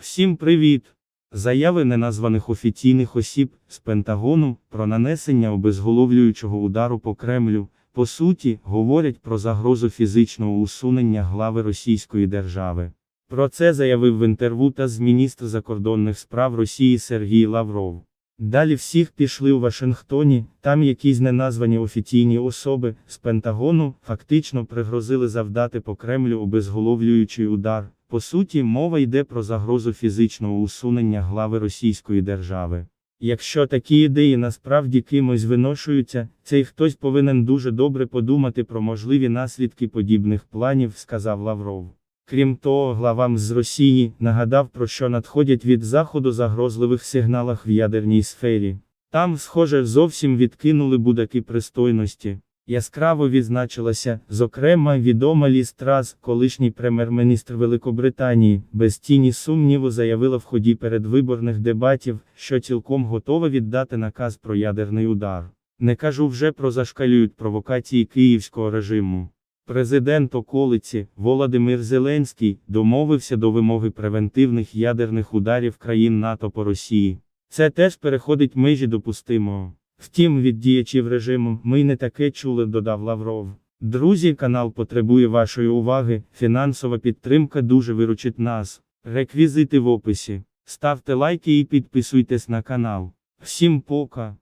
Всім привіт! Заяви неназваних офіційних осіб з Пентагону про нанесення обезголовлюючого удару по Кремлю, по суті, говорять про загрозу фізичного усунення глави Російської держави. Про це заявив в інтерв'ю та з міністр закордонних справ Росії Сергій Лавров. Далі всіх пішли у Вашингтоні, там якісь неназвані офіційні особи з Пентагону фактично пригрозили завдати по Кремлю обезголовлюючий удар. По суті, мова йде про загрозу фізичного усунення глави Російської держави. Якщо такі ідеї насправді кимось виношуються, цей хтось повинен дуже добре подумати про можливі наслідки подібних планів, сказав Лавров. Крім того, главам з Росії нагадав про що надходять від Заходу загрозливих сигналах в ядерній сфері. Там, схоже, зовсім відкинули будаки пристойності. Яскраво відзначилася, зокрема, відома Ліз Трас, колишній прем'єр-міністр Великобританії, без тіні сумніву заявила в ході передвиборних дебатів, що цілком готова віддати наказ про ядерний удар. Не кажу вже про зашкалюють провокації київського режиму. Президент околиці Володимир Зеленський домовився до вимоги превентивних ядерних ударів країн НАТО по Росії. Це теж переходить межі допустимого. Втім, від діячів режиму ми й не таке чули, додав Лавров. Друзі, канал потребує вашої уваги. Фінансова підтримка дуже виручить нас. Реквізити в описі. Ставте лайки і підписуйтесь на канал. Всім пока.